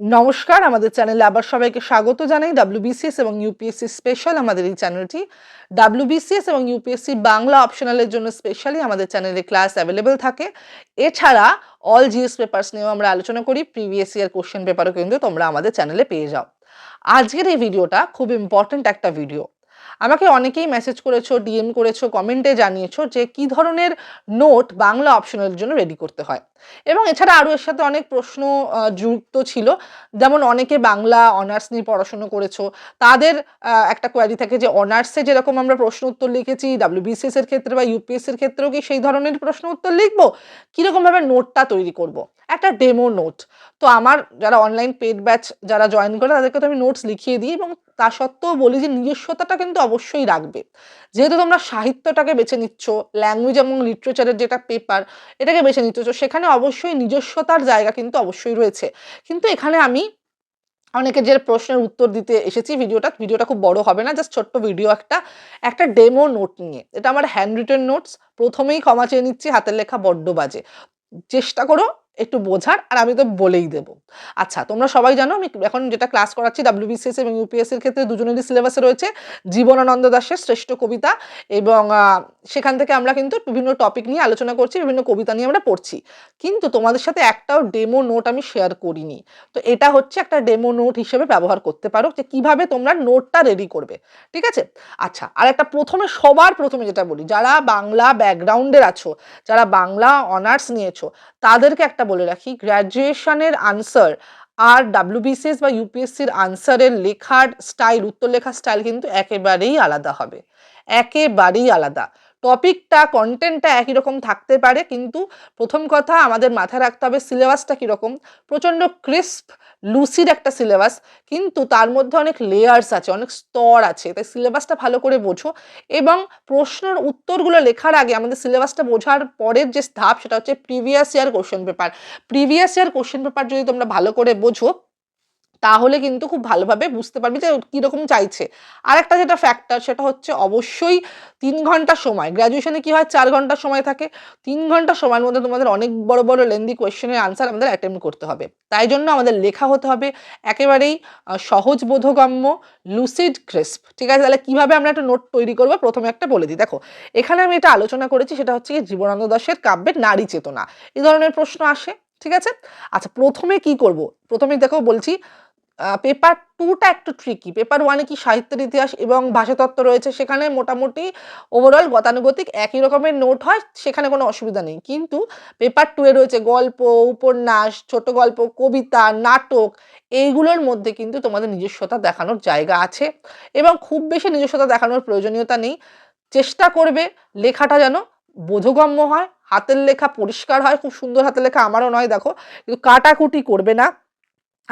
নমস্কার, আমাদের চ্যানেলে আবার সবাইকে স্বাগত জানাই। ডাব্লিউবিসিএস এবং ইউপিএসসি স্পেশাল আমাদের এই চ্যানেলটি। ডাব্লিউবিসিএস এবং ইউপিএসসি বাংলা অপশনালের জন্য স্পেশালি আমাদের চ্যানেলে ক্লাস অ্যাভেলেবেল থাকে। এছাড়া অল জিএস পেপার্স নিয়েও আমরা আলোচনা করি। প্রিভিয়াস ইয়ার কোশ্চেন পেপারও কিন্তু তোমরা আমাদের চ্যানেলে পেয়ে যাও। আজকের এই ভিডিওটা খুব ইম্পর্ট্যান্ট একটা ভিডিও আমাকে অনেকেই মেসেজ করেছ ডিএম করেছ কমেন্টে জানিয়েছো যে কি ধরনের নোট বাংলা অপশনালের জন্য রেডি করতে হয়। এবং এছাড়া আরও এর সাথে অনেক প্রশ্ন যুক্ত ছিল। যেমন অনেকে বাংলা অনার্স নিয়ে পড়াশুনো করেছ। তাদের একটা কোয়ারি থাকে যে, অনার্সে যেরকম আমরা প্রশ্ন উত্তর লিখেছি ডাব্লিউবিসিএস এর ক্ষেত্রে বা ইউপিএস এর ক্ষেত্রেও কি সেই ধরনের প্রশ্ন উত্তর লিখব? কীরকমভাবে নোটটা তৈরি করব। একটা ডেমো নোট তো আমার যারা অনলাইন পেড ব্যাচ যারা জয়েন করে, তাদেরকে তো আমি নোটস লিখিয়ে দিই এবং তা সত্ত্বেও বলি যে, নিজস্বতাটা কিন্তু অবশ্যই রাখবে। যেহেতু তোমরা সাহিত্যটাকে বেছে নিচ্ছ ল্যাঙ্গুয়েজ এবং লিটারেচারের যেটা পেপার এটাকে বেছে নিচ্ছ, সেখানে অবশ্যই নিজস্বতার জায়গা কিন্তু অবশ্যই রয়েছে। কিন্তু এখানে আমি অনেকের যে প্রশ্নের উত্তর দিতে এসেছি ভিডিওটা ভিডিওটা খুব বড় হবে না, জাস্ট ছোট্ট ভিডিও একটা একটা ডেমো নোট নিয়ে। এটা আমার হ্যান্ড রিটেন নোটস প্রথমেই ক্ষমা চেয়ে নিচ্ছি, হাতের লেখা বড্ড বাজে। চেষ্টা করো একটু বোঝার আর আমি তো বলেই দেব। আচ্ছা তোমরা সবাই জানো আমি এখন যেটা ক্লাস করাচ্ছি ডাব্লিউবিসিএস এবং ইউপিএসসি এর ক্ষেত্রে দুজনেরই সিলেবাসে রয়েছে। জীবনানন্দ দাশের শ্রেষ্ঠ কবিতা এবং সেখান থেকে আমরা কিন্তু বিভিন্ন টপিক নিয়ে আলোচনা করছি, বিভিন্ন কবিতা নিয়ে আমরা পড়ছি। কিন্তু তোমাদের সাথে একটাও ডেমো নোট আমি শেয়ার করিনি। তো এটা হচ্ছে একটা ডেমো নোট হিসেবে ব্যবহার করতে পারো যে কীভাবে তোমরা নোটটা রেডি করবে। ঠিক আছে? আচ্ছা আর একটা প্রথমে, সবার প্রথমে যেটা বলি, যারা বাংলা ব্যাকগ্রাউন্ডের আছো, যারা বাংলা অনার্স নিয়েছো তাদেরকে একটা বলে রাখি গ্র্যাজুয়েশনের আনসার আর ডাব্লিউবিসিএস বা ইউপিএসসির আনসারের লেখার স্টাইল উত্তর লেখার স্টাইল কিন্তু একেবারেই আলাদা হবে। একেবারেই আলাদা। টপিকটা কন্টেন্টটা একই রকম থাকতে পারে, কিন্তু প্রথম কথা আমাদের মাথায় রাখতে হবে সিলেবাসটা কীরকম। প্রচণ্ড ক্রিস্প লুসির একটা সিলেবাস কিন্তু তার মধ্যে অনেক লেয়ার্স আছে, অনেক স্তর আছে, তাই সিলেবাসটা ভালো করে বোঝো। এবং প্রশ্নের উত্তরগুলো লেখার আগে আমাদের সিলেবাসটা বোঝার পরের যে ধাপ, সেটা হচ্ছে previous year question paper previous year question paper যদি তোমরা ভালো করে বোঝো তাহলে কিন্তু খুব ভালোভাবে বুঝতে পারবি যে কীরকম চাইছে। আর একটা যেটা ফ্যাক্টর সেটা হচ্ছে অবশ্যই তিন ঘণ্টা সময়। গ্র্যাজুয়েশনে কি হয়? চার ঘণ্টা সময় থাকে। তিন ঘণ্টা সময়ের মধ্যে তোমাদের অনেক বড় বড় লেন্দি কোয়েশ্চেনের আনসার আমাদের অ্যাটেম্প করতে হবে। তাই জন্য আমাদের লেখা হতে হবে একেবারেই সহজ বোধগম্য লুসিড ক্রিস্প ঠিক আছে? তাহলে কীভাবে আমরা একটা নোট তৈরি করব? প্রথমে একটা বলে দিই। দেখো, এখানে আমি এটা আলোচনা করেছি, সেটা হচ্ছে কি জীবনানন্দ দাশের কাব্যের নারী চেতনা। এই ধরনের প্রশ্ন আসে। ঠিক আছে? আচ্ছা প্রথমে কি করব? প্রথমে দেখো বলছি পেপার টুটা একটু ট্রিকি পেপার ওয়ানে কি সাহিত্যের ইতিহাস এবং ভাষাতত্ত্ব রয়েছে সেখানে মোটামুটি ওভারঅল গতানুগতিক একই রকমের নোট হয়, সেখানে কোনো অসুবিধা নেই। কিন্তু পেপার টুয়ে রয়েছে গল্প, উপন্যাস, ছোট গল্প, কবিতা, নাটক, এইগুলোর মধ্যে কিন্তু তোমাদের নিজস্বতা দেখানোর জায়গা আছে এবং খুব বেশি নিজস্বতা দেখানোর প্রয়োজনীয়তা নেই। চেষ্টা করবে, লেখাটা যেন বোধগম্য হয়, হাতের লেখা পরিষ্কার হয়, খুব সুন্দর হাতের লেখা আমারও নয়, দেখো, কিন্তু কাটাকুটি করবে না।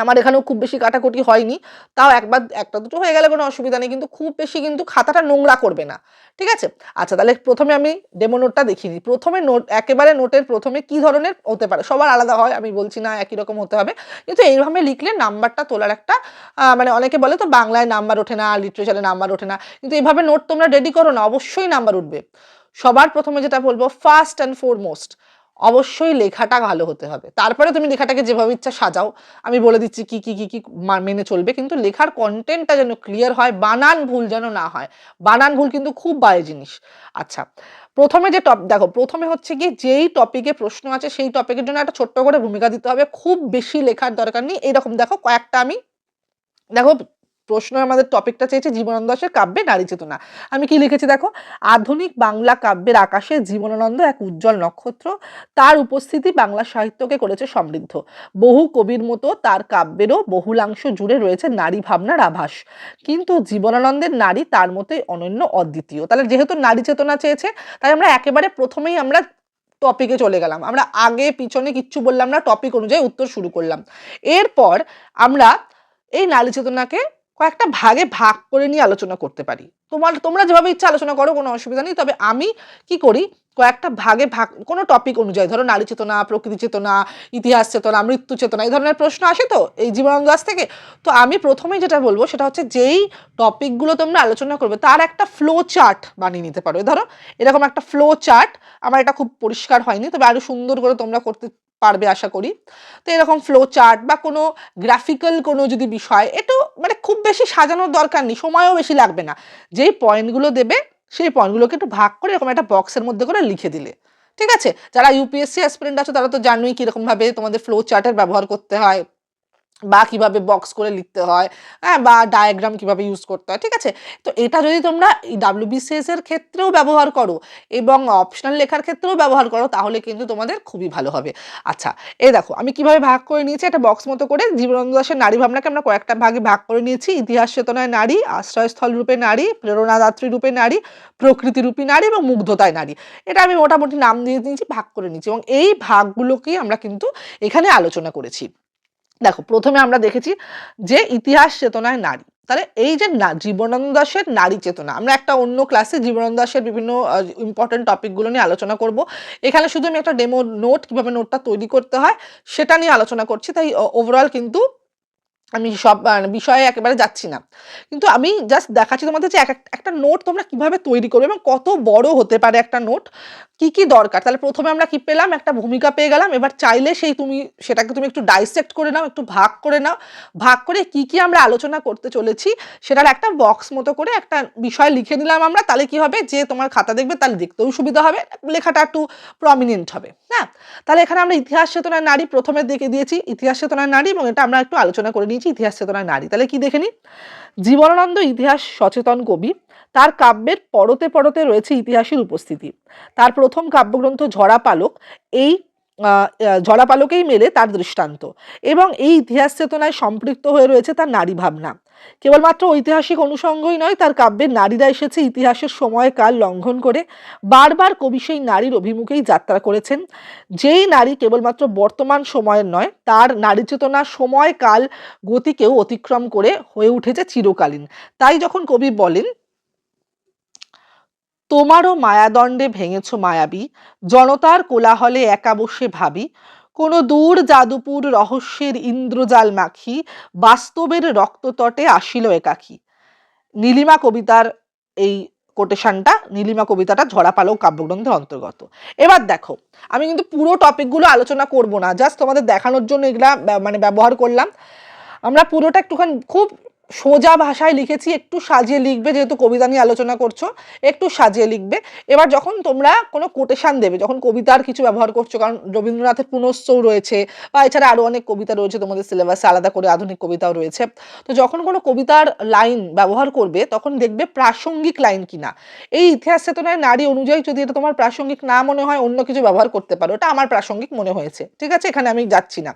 আমার এখানেও খুব বেশি কাটাকুটি হয়নি। তাও একবার, একটা দুটো হয়ে গেলে কোনো অসুবিধা নেই, কিন্তু খুব বেশি কিন্তু খাতাটা নোংরা করবে না। ঠিক আছে? আচ্ছা তাহলে প্রথমে আমি ডেমো নোটটা দিই প্রথমে নোট, একেবারে নোটের প্রথমে কি ধরনের হতে পারে? সবার আলাদা হয়, আমি বলছি না একই রকম হতে হবে। কিন্তু এইভাবে লিখলে নাম্বারটা তোলার একটা মানে অনেকে বলে তো বাংলায় নাম্বার ওঠে না, লিটারেচারে নাম্বার ওঠে না। কিন্তু এইভাবে নোট তোমরা রেডি করো না, অবশ্যই নাম্বার উঠবে। সবার প্রথমে যেটা বলব ফার্স্ট অ্যান্ড ফোরমোস্ট অবশ্যই লেখাটা ভালো হতে হবে। তারপরে তুমি লেখাটাকে যেভাবে ইচ্ছা সাজাও। আমি বলে দিচ্ছি কি কি কি কি মেনে চলবে। কিন্তু লেখার কন্টেন্টটা যেন ক্লিয়ার হয়, বানান ভুল যেন না হয়। বানান ভুল কিন্তু খুব বাজে জিনিস। আচ্ছা প্রথমে যে টপ দেখো, প্রথমে হচ্ছে কি যেই টপিকে প্রশ্ন আছে, সেই টপিকের জন্য একটা ছোট্ট করে ভূমিকা দিতে হবে। খুব বেশি লেখার দরকার নেই। এরকম দেখো, কয়েকটা আমি, দেখো প্রশ্ন আমাদের টপিকটা চেয়েছে জীবনানন্দ কাব্যে নারী চেতনা। আমি কি লিখেছি দেখো? আধুনিক বাংলা কাব্যের আকাশে জীবনানন্দ এক উজ্জ্বল নক্ষত্র। তার উপস্থিতি বাংলা সাহিত্যকে করেছে সমৃদ্ধ। বহু কবির মতো তার কাব্যেরও বহুলাংশ জুড়ে রয়েছে নারী ভাবনার আভাস। কিন্তু জীবনানন্দের নারী তার মতোই অনন্য অদ্বিতীয়। তাহলে যেহেতু নারী চেতনা চেয়েছে, তাই আমরা একেবারে প্রথমেই আমরা টপিকে চলে গেলাম। আমরা আগে, পিছনে কিচ্ছু বললাম না, টপিক অনুযায়ী উত্তর শুরু করলাম। এরপর আমরা এই নারী চেতনাকে কয়েকটা ভাগে ভাগ করে নিয়ে আলোচনা করতে পারি। তোমার, তোমরা যেভাবে ইচ্ছা আলোচনা করো, কোনো অসুবিধা নেই। তবে আমি কি করি, কয়েকটা ভাগে ভাগ, কোনো টপিক অনুযায়ী, ধরো নারী চেতনা, প্রকৃতি চেতনা, ইতিহাস চেতনা, মৃত্যু চেতনা, এই ধরনের প্রশ্ন আসে তো এই জীবনানন্দ দাস থেকে? তো আমি প্রথমে যেটা বলব, সেটা হচ্ছে যেই টপিকগুলো তোমরা আলোচনা করবে, তার একটা ফ্লো চার্ট বানিয়ে নিতে পারো। ধরো, এরকম একটা ফ্লো চার্ট আমার এটা খুব পরিষ্কার হয়নি, তবে আরও সুন্দর করে তোমরা করতে পারবে আশা করি। তো এরকম ফ্লো চার্ট বা কোনো গ্রাফিক্যাল কোনো যদি বিষয় এটু মানে খুব বেশি সাজানোর দরকার নেই, সময়ও বেশি লাগবে না। যেই পয়েন্টগুলো দেবে, সেই পয়েন্টগুলোকে একটু ভাগ করে এরকম একটা বক্সের মধ্যে করে লিখে দিলে। ঠিক আছে? যারা ইউপিএসসি অ্যাসপিরেন্ট আছে, তারা তো জানোই কীরকমভাবে তোমাদের ফ্লো চার্টের ব্যবহার করতে হয়। বা কীভাবে বক্স করে লিখতে হয় হ্যাঁ বা ডায়াগ্রাম কীভাবে ইউজ করতে হয়, ঠিক আছে? তো এটা যদি তোমরা ডাব্লিউবিসিএস এর ক্ষেত্রেও ব্যবহার করো এবং অপশনাল লেখার ক্ষেত্রেও ব্যবহার করো, তাহলে কিন্তু তোমাদের খুবই ভালো হবে। আচ্ছা এই দেখো, আমি কীভাবে ভাগ করে নিয়েছি, একটা বক্স মতো করে জীবনানন্দ দাসের নারী ভাবনাকে আমরা কয়েকটা ভাগে ভাগ করে নিয়েছি। ইতিহাস চেতনায় নারী, আশ্রয়স্থল রূপে নারী, প্রেরণাদাত্রী রূপে নারী প্রকৃতিরূপী নারী এবং মুগ্ধতায় নারী। এটা আমি মোটামুটি নাম দিয়ে দিয়েছি, ভাগ করে নিয়েছি এবং এই ভাগগুলোকেই আমরা কিন্তু এখানে আলোচনা করেছি। দেখো, প্রথমে আমরা দেখেছি যে ইতিহাস চেতনায় নারী। তাহলে এই যে জীবনানন্দ দাসের নারী চেতনা, আমরা একটা অন্য ক্লাসে জীবনানন্দ দাসের বিভিন্ন ইম্পর্টেন্ট টপিকগুলো নিয়ে আলোচনা করব। এখানে শুধু আমি একটা ডেমো নোট কীভাবে নোটটা তৈরি করতে হয়, সেটা নিয়ে আলোচনা করছি। তাই ওভারঅল কিন্তু আমি সব বিষয়ে একেবারে যাচ্ছি না। কিন্তু আমি জাস্ট দেখাচ্ছি তোমাদের যে এক এক- একটা নোট তোমরা কীভাবে তৈরি করবে এবং কত বড় হতে পারে একটা নোট কি কি দরকার? তাহলে প্রথমে আমরা কি পেলাম? একটা ভূমিকা পেয়ে গেলাম। এবার চাইলে সেই তুমি, সেটাকে তুমি একটু ডাইসেক্ট করে নাও, একটু ভাগ করে নাও। ভাগ করে কি কি আমরা আলোচনা করতে চলেছি, সেটার একটা বক্স মতো করে একটা বিষয় লিখে নিলাম আমরা। তাহলে কি হবে? যে তোমার খাতা দেখবে, তাহলে দেখতেও সুবিধা হবে। লেখাটা একটু প্রমিনেন্ট হবে হ্যাঁ? তাহলে এখানে আমরা ইতিহাস চেতনায় নারী প্রথমে দেখে দিয়েছি। ইতিহাস চেতনায় নারী এবং এটা আমরা একটু আলোচনা করে নিয়েছি ইতিহাস চেতনায় নারী। তাহলে কি দেখে নিই জীবনানন্দ ইতিহাস সচেতন কবি। তার কাব্যের পরতে পরতে রয়েছে ইতিহাসের উপস্থিতি। তার প্রথম কাব্যগ্রন্থ ঝরা পালক, এই আহ, আহ, ঝরা পালকেই মেলে তার দৃষ্টান্ত। এবং এই ইতিহাস চেতনায় সম্পৃক্ত হয়ে রয়েছে তার নারী ভাবনা কেবলমাত্র ঐতিহাসিক অনুষঙ্গই নয় তার কাব্যের নারীরা এসেছে ইতিহাসের সময়কাল লঙ্ঘন করে। বারবার কবি সেই নারীর অভিমুখেই যাত্রা করেছেন। যেই নারী কেবলমাত্র বর্তমান সময়ের নয় তার নারী চেতনা সময়কাল গতিকেও অতিক্রম করে হয়ে উঠেছে চিরকালীন। তাই যখন কবি বলেন তোমারও মায়াদণ্ডে ভেঙেছ মায়াবী, জনতার কোলাহলে একা বসে ভাবি, কোনো দূর জাদুপুর রহস্যের ইন্দ্রজাল মাখি, বাস্তবের রক্ততটে আসিল একাকী। নীলিমা কবিতার এই কোটেশনটা, নীলিমা কবিতাটা ঝরা পালক কাব্যগ্রন্থের অন্তর্গত। এবার দেখো, আমি কিন্তু পুরো টপিকগুলো আলোচনা করব না, জাস্ট তোমাদের দেখানোর জন্য এগুলা মানে ব্যবহার করলাম। আমরা পুরোটা একটুখানি খুব সোজা ভাষায় লিখেছি, একটু সাজিয়ে লিখবে, যেহেতু কবিতা নিয়ে আলোচনা করছ, একটু সাজিয়ে লিখবে। এবার যখন তোমরা কোনো কোটেশান দেবে, যখন কবিতার কিছু ব্যবহার করছ, কারণ রবীন্দ্রনাথের পুনশ্চও রয়েছে, বা এছাড়া আরও অনেক কবিতা রয়েছে তোমাদের সিলেবাসে আলাদা করে আধুনিক কবিতাও রয়েছে। তো যখন কোনো কবিতার লাইন ব্যবহার করবে, তখন দেখবে প্রাসঙ্গিক লাইন কিনা। এই ইতিহাস চেতনায় নারী অনুযায়ী যদি এটা তোমার প্রাসঙ্গিক না মনে হয়, অন্য কিছু ব্যবহার করতে পারো। এটা আমার প্রাসঙ্গিক মনে হয়েছে। ঠিক আছে? এখানে আমি যাচ্ছি না।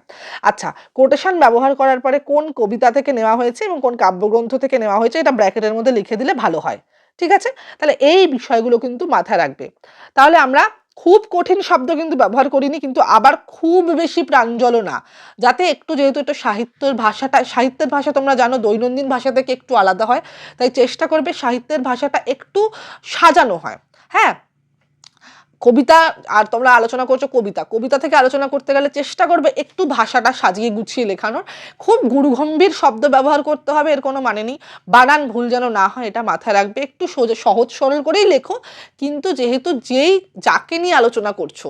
আচ্ছা কোটেশন ব্যবহার করার পরে কোন কবিতা থেকে নেওয়া হয়েছে এবং কোন কাব্যগ্রন্থ থেকে নেওয়া হয়েছে, এটা ব্র্যাকেটের মধ্যে লিখে দিলে ভালো হয়। ঠিক আছে? তাহলে এই বিষয়গুলো কিন্তু মাথায় রাখবে। তাহলে আমরা খুব কঠিন শব্দ কিন্তু ব্যবহার করিনি, কিন্তু আবার খুব বেশি প্রাঞ্জল না। যাতে একটু যেহেতু একটু সাহিত্যের ভাষাটা, সাহিত্যের ভাষা তোমরা জানো, দৈনন্দিন ভাষা থেকে একটু আলাদা হয়, তাই চেষ্টা করবে সাহিত্যের ভাষাটা একটু সাজানো হয়। হ্যাঁ? কবিতা, আর তোমরা আলোচনা করছ কবিতা। কবিতা থেকে আলোচনা করতে গেলে চেষ্টা করবে একটু ভাষাটা সাজিয়ে গুছিয়ে লেখানোর। খুব গুরুগম্ভীর শব্দ ব্যবহার করতে হবে, এর কোনো মানে নেই। বানান ভুল যেন না হয়, এটা মাথায় রাখবে। একটু সোজা সহজ, সরল করেই লেখো। কিন্তু যেহেতু যেই, যাকে নিয়ে আলোচনা করছ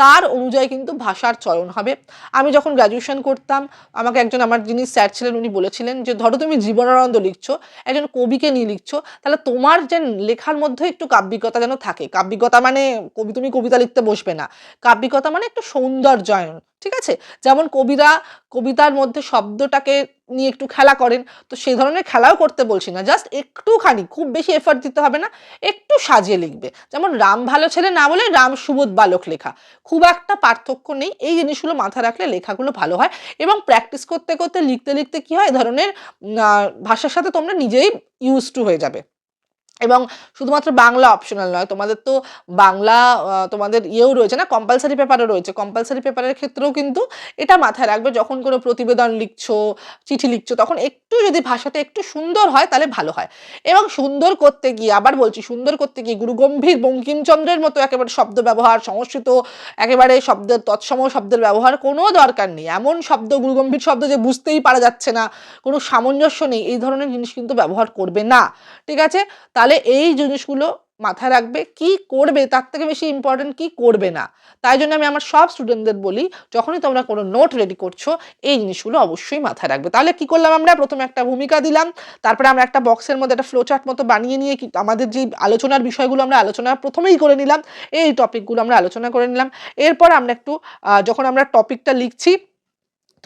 তার অনুযায়ী কিন্তু ভাষার চয়ন হবে। আমি যখন গ্র্যাজুয়েশন করতাম, আমাকে একজন আমার যিনি স্যার ছিলেন, উনি বলেছিলেন যে, ধরো তুমি জীবনানন্দ লিখছো, একজন কবিকে নিয়ে লিখছো, তাহলে তোমার যে লেখার মধ্যে একটু কাব্যিকতা যেন থাকে। কাব্যিকতা মানে কবি, তুমি কবিতা লিখতে বসবে না। কাব্যিকতা মানে একটু সৌন্দর্যায়ন, ঠিক আছে? যেমন কবিরা, কবিতার মধ্যে শব্দটাকে নিয়ে একটু খেলা করেন, তো সেই ধরনের খেলাও করতে বলছি না। জাস্ট একটুখানি, খুব বেশি এফার্ট দিতে হবে না, একটু সাজিয়ে লিখবে। যেমন রাম ভালো ছেলে না বলে রাম সুবোধ বালক লেখা। খুব একটা পার্থক্য নেই, এই জিনিসগুলো মাথা রাখলে লেখাগুলো ভালো হয় এবং প্র্যাকটিস করতে করতে, লিখতে লিখতে কি হয় ধরনের ভাষার সাথে তোমরা নিজেই ইউজ টু হয়ে যাবে। এবং শুধুমাত্র বাংলা অপশনাল নয়, তোমাদের তো বাংলা তোমাদের ইয়েও রয়েছে না কম্পালসারি পেপারও রয়েছে। কম্পালসারি পেপারের ক্ষেত্রেও কিন্তু এটা মাথায় রাখবে, যখন কোনো প্রতিবেদন লিখছো, চিঠি লিখছো, তখন একটু যদি ভাষাটা একটু সুন্দর হয়, তাহলে ভালো হয়। এবং সুন্দর করতে গিয়ে, আবার বলছি, সুন্দর করতে গিয়ে গুরুগম্ভীর বঙ্কিমচন্দ্রের মতো একেবারে শব্দ ব্যবহার, সংস্কৃত একেবারে শব্দের, তৎসম শব্দের ব্যবহার কোনো দরকার নেই। এমন শব্দ, গুরুগম্ভীর শব্দ যে বুঝতেই পারা যাচ্ছে না, কোনো সামঞ্জস্য নেই, এই ধরনের জিনিস কিন্তু ব্যবহার করবে না। ঠিক আছে? তাহলে এই জিনিসগুলো মাথায় রাখবে, কি করবে, তার থেকে বেশি ইম্পর্টেন্ট কি করবে না। তাই জন্য আমি আমার সব স্টুডেন্টদের বলি, যখনই তোমরা কোনো নোট রেডি করছ, এই জিনিসগুলো অবশ্যই মাথায় রাখবে। তাহলে কি করলাম আমরা? প্রথমে একটা ভূমিকা দিলাম, তারপরে আমরা একটা বক্সের মধ্যে একটা ফ্লোচার্ট মতো বানিয়ে নিয়ে আমাদের যে আলোচনার বিষয়গুলো আমরা আলোচনা প্রথমেই করে নিলাম, এই টপিকগুলো আমরা আলোচনা করে নিলাম। এরপর আমরা একটু যখন আমরা টপিকটা লিখছি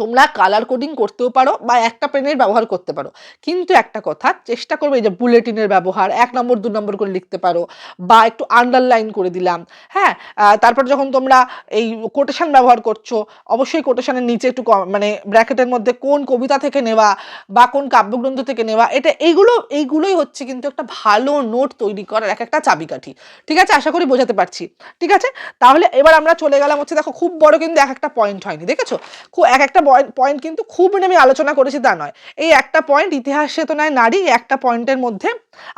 তোমরা কালার কোডিং করতেও পারো বা একটা পেনের ব্যবহার করতে পারো। কিন্তু একটা কথা, চেষ্টা করবে এই যে বুলেটিনের ব্যবহার, এক নম্বর, দু নম্বর করে লিখতে পারো বা একটু আন্ডারলাইন করে দিলাম হ্যাঁ? তারপর যখন তোমরা এই কোটেশন ব্যবহার করছ, অবশ্যই কোটেশনের নিচে একটু মানে ব্র্যাকেটের মধ্যে কোন কবিতা থেকে নেওয়া বা কোন কাব্যগ্রন্থ থেকে নেওয়া, এটা এইগুলো, এইগুলোই হচ্ছে কিন্তু একটা ভালো নোট তৈরি করার এক একটা চাবিকাঠি। ঠিক আছে? আশা করি বোঝাতে পারছি। ঠিক আছে? তাহলে এবার আমরা চলে গেলাম হচ্ছে দেখো, খুব বড় কিন্তু এক একটা পয়েন্ট হয়নি, দেখেছ? খুব এক একটা পয়েন্ট কিন্তু খুব আমি আলোচনা করেছি তা নয়। এই একটা পয়েন্ট ইতিহাসে তো নয়, নারী একটা পয়েন্টের মধ্যে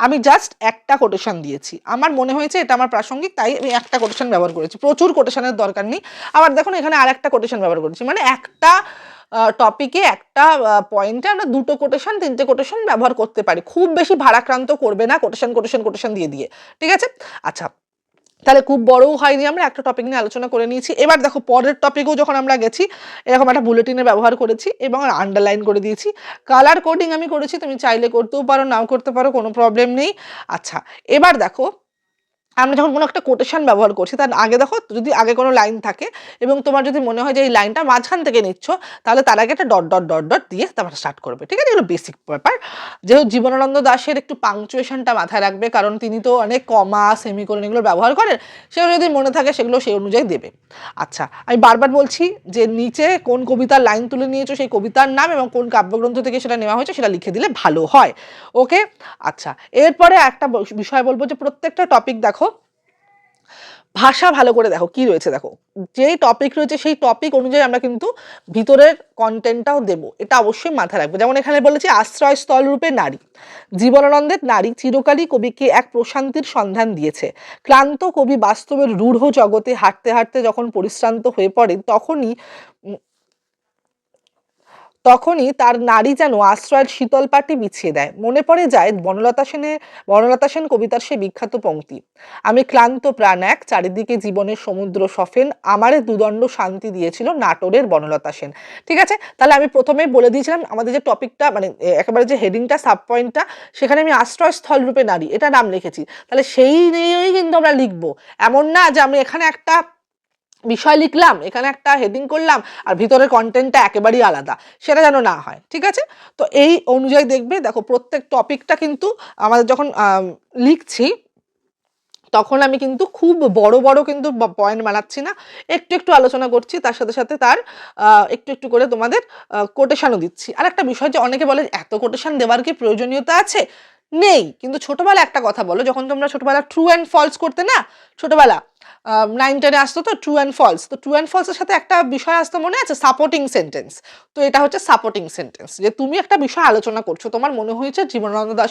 আমি জাস্ট একটা কোটেশন দিয়েছি। আমার মনে হয়েছে এটা আমার প্রাসঙ্গিক, তাই আমি একটা কোটেশন ব্যবহার করেছি। প্রচুর কোটেশনের দরকার নেই। আবার দেখুন, এখানে আর একটা কোটেশন ব্যবহার করেছি। মানে একটা টপিকে একটা পয়েন্টে আমরা দুটো কোটেশন তিনটে কোটেশন ব্যবহার করতে পারি। খুব বেশি ভারাক্রান্ত করবে না কোটেশন কোটেশন কোটেশন দিয়ে দিয়ে। ঠিক আছে? আচ্ছা তাহলে খুব বড়ও হয়নি আমরা, একটা টপিক নিয়ে আলোচনা করে নিয়েছি। এবার দেখো পরের টপিকও যখন আমরা গেছি, এরকম একটা বুলেটিনের ব্যবহার করেছি এবং আন্ডারলাইন করে দিয়েছি। কালার কোডিং আমি করেছি, তুমি চাইলে করতেও পারো, নাও করতে পারো, কোনো প্রবলেম নেই। আচ্ছা এবার দেখো আমরা যখন কোনো একটা কোটেশন ব্যবহার করছি, তার আগে দেখো যদি আগে কোনো লাইন থাকে এবং তোমার যদি মনে হয় যে এই লাইনটা মাঝখান থেকে নিচ্ছ, তাহলে তার আগে একটা ডট ডট ডট ডট দিয়ে তারপর স্টার্ট করবে, ঠিক আছে? এগুলো বেসিক ব্যাপার। যেহেতু জীবনানন্দ দাশের একটু পাংচুয়েশনটা মাথায় রাখবে, কারণ তিনি তো অনেক কমা সেমিকোলন এগুলো ব্যবহার করেন, সেগুলো যদি মনে থাকে সেগুলো সেই অনুযায়ী দেবে। আচ্ছা আমি বারবার বলছি যে নিচে কোন কবিতার লাইন তুলে নিয়েছো সেই কবিতার নাম এবং কোন কাব্যগ্রন্থ থেকে সেটা নেওয়া হয়েছে সেটা লিখে দিলে ভালো হয় ওকে আচ্ছা এরপরে একটা বিষয় বলব যে প্রত্যেকটা টপিক দেখো ভাষা ভালো করে দেখো, কি রয়েছে দেখো। যেই টপিক রয়েছে, সেই টপিক অনুযায়ী আমরা কিন্তু ভিতরের কন্টেন্টটাও দেব। এটা অবশ্যই মাথায় রাখব। যেমন এখানে বলেছি, আশ্রয়স্থল রূপে নারী। জীবনানন্দের নারী চিরকালই কবিকে এক প্রশান্তির সন্ধান দিয়েছে। ক্লান্ত কবি বাস্তবের রূঢ় জগতে হাঁটতে হাঁটতে যখন পরিশ্রান্ত হয়ে পড়েন, তখনই তখনই তার নারী যেন আশ্রয়ের শীতল পাটি বিছিয়ে দেয়। মনে পড়ে যায় বনলতা সেনের, বনলতা সেন কবিতার সে বিখ্যাত পংক্তি আমি ক্লান্ত প্রাণ এক, চারিদিকে জীবনের সমুদ্র সফেন, আমারে দুদণ্ড শান্তি দিয়েছিল নাটোরের বনলতা সেন। ঠিক আছে? তাহলে আমি প্রথমে বলে দিয়েছিলাম, আমাদের যে টপিকটা মানে একেবারে যে হেডিংটা সাব পয়েন্টটা সেখানে আমি আশ্রয়স্থল রূপে নারী, এটা নাম লিখেছি। তাহলে সেই নিয়েই কিন্তু আমরা লিখব। এমন না যে আমি এখানে একটা বিষয় লিখলাম, এখানে একটা হেডিং করলাম, আর ভিতরের কন্টেন্টটা একেবারেই আলাদা। সেটা যেন না হয়, ঠিক আছে? তো এই অনুযায়ী দেখবে, দেখো প্রত্যেক টপিকটা কিন্তু আমাদের যখন লিখছি, তখন আমি কিন্তু খুব বড় বড় কিন্তু পয়েন্ট বানাচ্ছি না। একটু একটু আলোচনা করছি, তার সাথে সাথে তার একটু একটু করে তোমাদের কোটেশানও দিচ্ছি। আর একটা বিষয় যে অনেকে বলে, এত কোটেশান দেওয়ার কি প্রয়োজনীয়তা আছে? নেই। কিন্তু ছোটবেলা একটা কথা বলো যখন তোমরা ছোটবেলা ট্রু অ্যান্ড ফলস করতে না ছোটবেলা নাইন টেনে আসতো তো ট্রু অ্যান্ড ফলস তো ট্রু অ্যান্ড ফলসের সাথে একটা বিষয় আসতো মনে আছে? সাপোর্টিং সেন্টেন্স তো এটা হচ্ছে সাপোর্টিং সেন্টেন্স যে তুমি একটা বিষয় আলোচনা করছ তোমার মনে হয়েছে জীবনানন্দ আহ,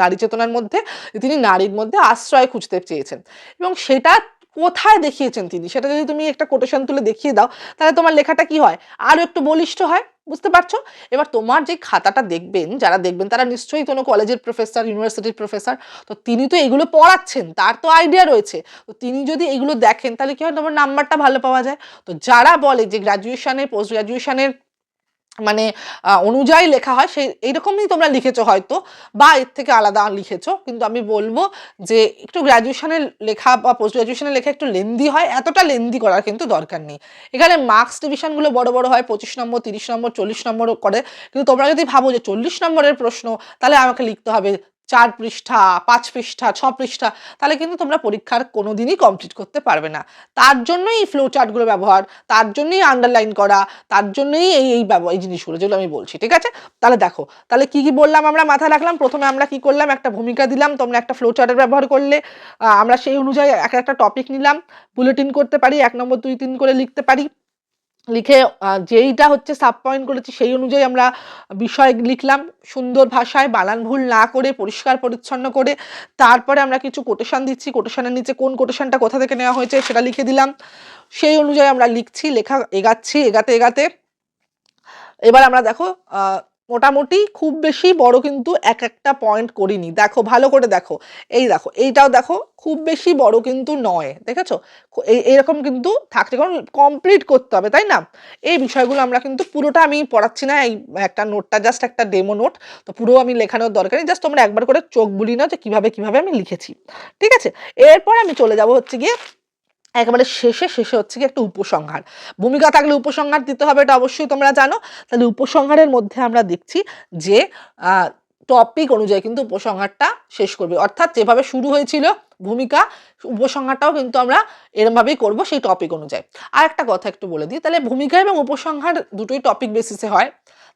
নারী চেতনার মধ্যে তিনি নারীর মধ্যে আশ্রয় খুঁজতে চেয়েছেন। এবং সেটা কোথায় দেখিয়েছেন তিনি? সেটা যদি তুমি একটা কোটেশন তুলে দেখিয়ে দাও তাহলে তোমার লেখাটা কি হয়? আরও একটু বলিষ্ঠ হয়। বুঝতে পারছ? এবার তোমার যে খাতাটা দেখবেন, যারা দেখবেন তারা নিশ্চয়ই কোনো কলেজের প্রফেসর ইউনিভার্সিটির প্রফেসর তো তিনি তো এগুলো পড়াচ্ছেন, তার তো আইডিয়া রয়েছে। তো তিনি যদি এগুলো দেখেন, তাহলে কি হয়? তোমার নাম্বারটা ভালো পাওয়া যায়। তো যারা বলে যে গ্র্যাজুয়েশনে পোস্ট গ্র্যাজুয়েশনের মানে অনুযায়ী লেখা হয়, সেই, এইরকমই তোমরা লিখেছো হয়তো, বা এর থেকে আলাদা লিখেছো। কিন্তু আমি বলব যে, একটু গ্র্যাজুয়েশনের লেখা বা পোস্ট গ্র্যাজুয়েশনের লেখা একটু লেন্দি হয়, এতটা লেন্দি করার কিন্তু দরকার নেই। এখানে মার্কস ডিভিশনগুলো বড় বড় হয়, পঁচিশ নম্বর, তিরিশ নম্বর, চল্লিশ নম্বরও করে। কিন্তু তোমরা যদি ভাবো যে চল্লিশ নম্বরের প্রশ্ন, তাহলে আমাকে লিখতে হবে চার পৃষ্ঠা, পাঁচ পৃষ্ঠা, ছ পৃষ্ঠা, তাহলে কিন্তু তোমরা পরীক্ষার কোনো দিনই কমপ্লিট করতে পারবে না। তার জন্যই এই ফ্লো চার্টগুলো ব্যবহার, তার জন্যই আন্ডারলাইন করা, তার জন্যই এই এই এই জিনিসগুলো যেগুলো আমি বলছি, ঠিক আছে? তাহলে দেখো, তাহলে কি কি বললাম আমরা মাথায় রাখলাম? প্রথমে আমরা কি করলাম? একটা ভূমিকা দিলাম, তোমরা একটা ফ্লো চার্টের ব্যবহার করলে আমরা সেই অনুযায়ী এক একটা টপিক নিলাম বুলেটিন করতে পারি, এক নম্বর, দুই, তিন করে লিখতে পারি। লিখে যেইটা হচ্ছে সাব পয়েন্ট করেছি সেই অনুযায়ী আমরা বিষয় লিখলাম সুন্দর ভাষায়, বানান ভুল না করে, পরিষ্কার পরিচ্ছন্ন করে। তারপরে আমরা কিছু কোটেশান দিচ্ছি কোটেশানের নিচে কোন কোটেশানটা কোথা থেকে নেওয়া হয়েছে সেটা লিখে দিলাম। সেই অনুযায়ী আমরা লিখছি, লেখা এগাচ্ছি, এগাতে এগাতে। এবার আমরা দেখো মোটামুটি খুব বেশি বড় কিন্তু এক একটা পয়েন্ট করিনি। দেখো, ভালো করে দেখো। এই দেখো, এইটাও দেখো, খুব বেশি বড় কিন্তু নয়, দেখেছ? এই এরকম কিন্তু থাকছে, কারণ কমপ্লিট করতে হবে, তাই না? এই বিষয়গুলো আমরা কিন্তু পুরোটা আমি পড়াচ্ছি না, এই একটা নোটটা জাস্ট একটা ডেমো নোট তো পুরো আমি লেখানোর দরকার নেই জাস্ট তোমরা একবার করে চোখ বুলি নাও যে কীভাবে কীভাবে আমি লিখেছি। ঠিক আছে? এরপর আমি চলে যাব হচ্ছে গিয়ে একেবারে শেষে শেষে হচ্ছে কি একটা উপসংহার। ভূমিকা থাকলে উপসংহার দিতে হবে, এটা অবশ্যই তোমরা জানো। তাহলে উপসংহারের মধ্যে আমরা দেখছি যে টপিক অনুযায়ী কিন্তু উপসংহারটা শেষ করবে। অর্থাৎ যেভাবে শুরু হয়েছিল ভূমিকা, উপসংহারটাও কিন্তু আমরা এরমভাবেই করব সেই টপিক অনুযায়ী। আর একটা কথা একটু বলে দিই, তাহলে ভূমিকা এবং উপসংহার দুটোই টপিক বেসিসে হয়।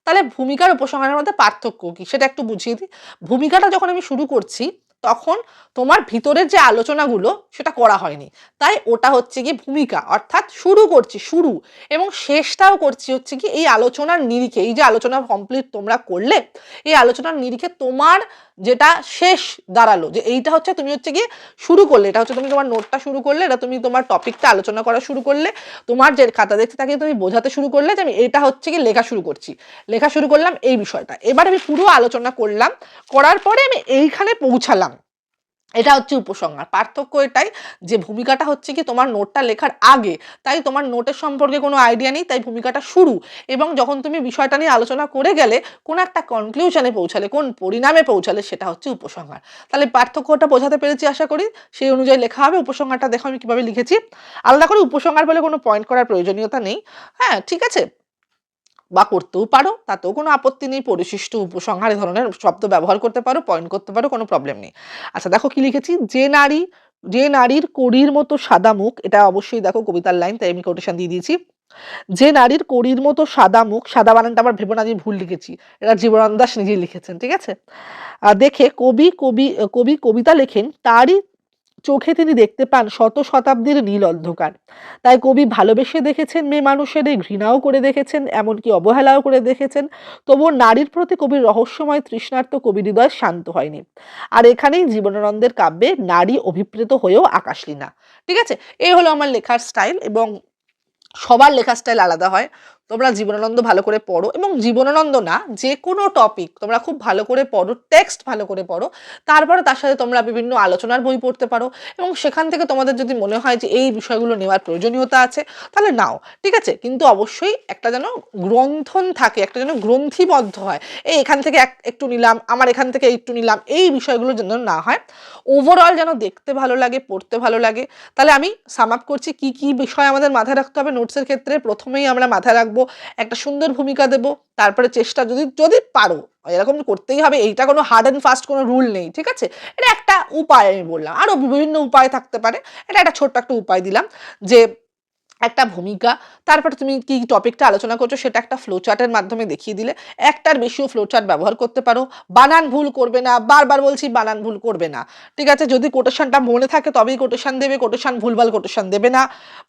তাহলে ভূমিকার উপসংহারের মধ্যে পার্থক্য কি? সেটা একটু বুঝিয়ে দিই। ভূমিকাটা যখন আমি শুরু করছি তখন তোমার ভিতরের যে আলোচনাগুলো সেটা করা হয়নি। তাই ওটা হচ্ছে কি ভূমিকা, অর্থাৎ শুরু করছি, শুরু। এবং শেষটাও করছি হচ্ছে কি এই আলোচনার নিরিখে, এই যে আলোচনা কমপ্লিট তোমরা করলে, এই আলোচনার নিরিখে তোমার যেটা শেষ দাঁড়াল, যে এইটা হচ্ছে তুমি হচ্ছে গিয়ে শুরু করলে, এটা হচ্ছে তুমি তোমার নোটটা শুরু করলে, এটা তুমি তোমার টপিকটা আলোচনা করা শুরু করলে, তোমার যে খাতা দেখতে তাকে তুমি বোঝাতে শুরু করলে যে আমি এটা হচ্ছে গিয়ে লেখা শুরু করছি। লেখা শুরু করলাম এই বিষয়টা। এবার আমি পুরো আলোচনা করলাম, করার পরে আমি এইখানে পৌঁছালাম। এটা হচ্ছে উপসংহার। পার্থক্য এটাই যে ভূমিকাটা হচ্ছে কি তোমার নোটটা লেখার আগে। তাই তোমার নোটের সম্পর্কে কোনো আইডিয়া নেই, তাই ভূমিকাটা শুরু। এবং যখন তুমি বিষয়টা নিয়ে আলোচনা করে গেলে, কোনো একটা কনক্লুশনে পৌঁছালে, কোন পরিণামে পৌঁছালে সেটা হচ্ছে উপসংহার। তাহলে পার্থক্যটা বোঝাতে পেরেছি আশা করি। সেই অনুযায়ী লেখা হবে। উপসংহারটা দেখো আমি কীভাবে লিখেছি। আলাদা করে উপসংহার বলে কোনো পয়েন্ট করার প্রয়োজনীয়তা নেই। হ্যাঁ ঠিক আছে? বা করতেও পারো, তাতেও কোনো আপত্তি নেই, পরিশিষ্ট উপসংহার ধরনের শব্দ ব্যবহার করতে পারো পয়েন্ট করতে পারো, কোনো প্রবলেম নেই। আচ্ছা দেখো কি লিখেছি? যে নারী, যে নারীর কড়ির মতো সাদা মুখ, এটা অবশ্যই দেখো কবিতার লাইন তাই আমি কোটেশন দিয়ে দিয়েছি। যে নারীর কড়ির মতো সাদা মুখ, সাদা বানানটা আমার ভেবো না যে ভুল লিখেছি, এটা জীবনানন্দ দাস নিজেই লিখেছেন, ঠিক আছে? দেখে কবি কবি কবি, কবিতা লেখেন, তারই চোখে তিনি দেখতে পান শত শতাব্দীর নীল অন্ধকার। তাই কবি ভালোবেসে দেখেছেন মেয়ে মানুষের ঘৃণাও করে দেখেছেন, এমনকি অবহেলাও করে দেখেছেন। তবুও নারীর প্রতি কবির রহস্যময় তৃষ্ণার্ত কবি হৃদয় শান্ত হয়নি। আর এখানেই জীবনানন্দের কাব্যে নারী অভিপ্রেত হয়েও আকাশলীনা ঠিক আছে? এই হলো আমার লেখার স্টাইল এবং সবার লেখার স্টাইল আলাদা হয়। তোমরা জীবনানন্দ ভালো করে পড়ো এবং জীবনানন্দ না, যে কোনো টপিক তোমরা খুব ভালো করে পড়ো টেক্সট ভালো করে পড়ো, তারপরে তার সাথে তোমরা বিভিন্ন আলোচনার বই পড়তে পারো এবং সেখান থেকে তোমাদের যদি মনে হয় যে এই বিষয়গুলো নেওয়ার প্রয়োজনীয়তা আছে, তাহলে নাও, ঠিক আছে? কিন্তু অবশ্যই একটা যেন গ্রন্থন থাকে, একটা যেন গ্রন্থিবদ্ধ হয়, এই এখান থেকে এক, একটু নিলাম, আমার এখান থেকে একটু নিলাম, এই বিষয়গুলো যেন না হয়। ওভারঅল যেন দেখতে ভালো লাগে, পড়তে ভালো লাগে, তাহলে আমি সাম আপ করছি কি কি বিষয় আমাদের মাথায় রাখতে হবে নোটসের ক্ষেত্রে। প্রথমেই আমরা মাথায় রাখব একটা সুন্দর ভূমিকা দেব, তারপরে চেষ্টা যদি যদি পারো, এরকম করতেই হবে, এইটা কোনো হার্ড অ্যান্ড ফাস্ট কোনো রুল নেই, ঠিক আছে? এটা একটা উপায় আমি বললাম আরও বিভিন্ন উপায় থাকতে পারে, এটা একটা ছোট্ট একটা উপায় দিলাম যে একটা ভূমিকা, তারপরে তুমি কি টপিকটা আলোচনা করছ সেটা একটা ফ্লোচার্টের মাধ্যমে দেখিয়ে দিলে। একটার বেশিও ফ্লোচার্ট ব্যবহার করতে পারো। বানান ভুল করবে না, বারবার বলছি বানান ভুল করবে না। ঠিক আছে, যদি কোটেশনটা মনে থাকে তবেই কোটেশন দেবে কোটেশন ভুলভাল কোটেশন দেবে না।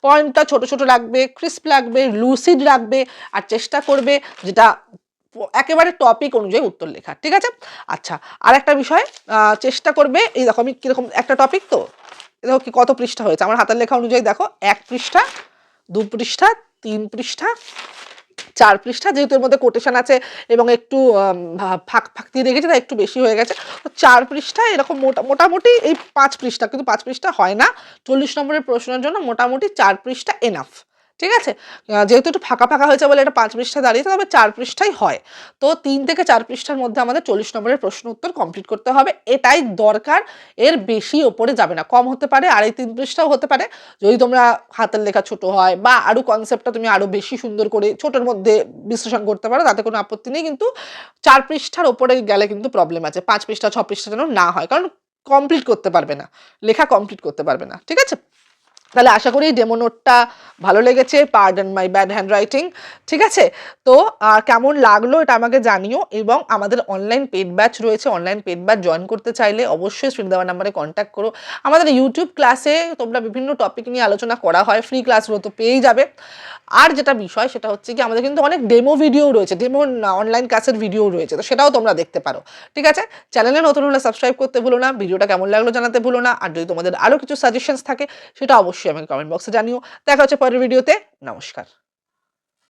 পয়েন্টটা ছোট ছোট রাখবে ক্রিস্প রাখবে লুসিড রাখবে আর চেষ্টা করবে যেটা একেবারে টপিক অনুযায়ী উত্তর লেখা ঠিক আছে? আচ্ছা আর একটা বিষয় চেষ্টা করবে, এই আমি কীরকম, একটা টপিক তো? দেখো কি কত পৃষ্ঠা হয়েছে। আমার হাতের লেখা অনুযায়ী দেখো, এক পৃষ্ঠা দু পৃষ্ঠা, তিন পৃষ্ঠা, চার পৃষ্ঠা, যেহেতু এর মধ্যে কোটেশন আছে এবং একটু ফাঁক ফাঁক দিয়ে রেখেছে তাই একটু বেশি হয়ে গেছে। তো চার পৃষ্ঠা, এরকম মোটা, মোটামুটি এই পাঁচ পৃষ্ঠা, কিন্তু পাঁচ পৃষ্ঠা হয় না। চল্লিশ নম্বরের প্রশ্নের জন্য মোটামুটি চার পৃষ্ঠা এনাফ ঠিক আছে? যেহেতু একটু ফাঁকা ফাঁকা হয়েছে বলে এটা পাঁচ পৃষ্ঠা দাঁড়িয়েছে তবে চার পৃষ্ঠাই হয়। তো তিন থেকে চার পৃষ্ঠার মধ্যে আমাদের চল্লিশ নম্বরের প্রশ্ন উত্তর কমপ্লিট করতে হবে। এটাই দরকার, এর বেশি ওপরে যাবে না। কম হতে পারে, আড়াই তিন পৃষ্ঠাও হতে পারে। যদি তোমরা হাতের লেখা ছোট হয় বা আরও কনসেপ্টটা তুমি আরও বেশি সুন্দর করে ছোটোর মধ্যে বিশ্লেষণ করতে পারো, তাতে কোনো আপত্তি নেই। কিন্তু চার পৃষ্ঠার ওপরে গেলে কিন্তু প্রবলেম আছে। পাঁচ পৃষ্ঠা, ছ পৃষ্ঠা যেন না হয়। কারণ কমপ্লিট করতে পারবে না। লেখা কমপ্লিট করতে পারবে না। ঠিক আছে? তাহলে আশা করি ডেমো নোটটা ভালো লেগেছে pardon my bad handwriting ঠিক আছে? তো কেমন লাগল এটা আমাকে জানিও এবং আমাদের অনলাইন পেড ব্যাচ রয়েছে অনলাইন পেড ব্যাচ জয়েন করতে চাইলে অবশ্যই স্ক্রিন দেওয়ার নাম্বারে কন্ট্যাক্ট করো। আমাদের ইউটিউব ক্লাসে তোমরা বিভিন্ন টপিক নিয়ে আলোচনা করা হয় ফ্রি ক্লাসগুলো তো পেয়েই যাবে। আর যেটা বিষয় সেটা হচ্ছে কি, আমাদের কিন্তু অনেক ডেমো ভিডিও রয়েছে ডেমো অনলাইন ক্লাসের ভিডিও রয়েছে, তো সেটাও তোমরা দেখতে পারো, ঠিক আছে? চ্যানেলে নতুন হলে সাবস্ক্রাইব করতে ভুলো না ভিডিওটা কেমন লাগল জানাতে ভুলো না, আর যদি তোমাদের আরও কিছু সাজেশনস থাকে, সেটা অবশ্যই আমাকে কমেন্ট বক্সে জানিও। দেখা হচ্ছে পরের ভিডিওতে। নমস্কার।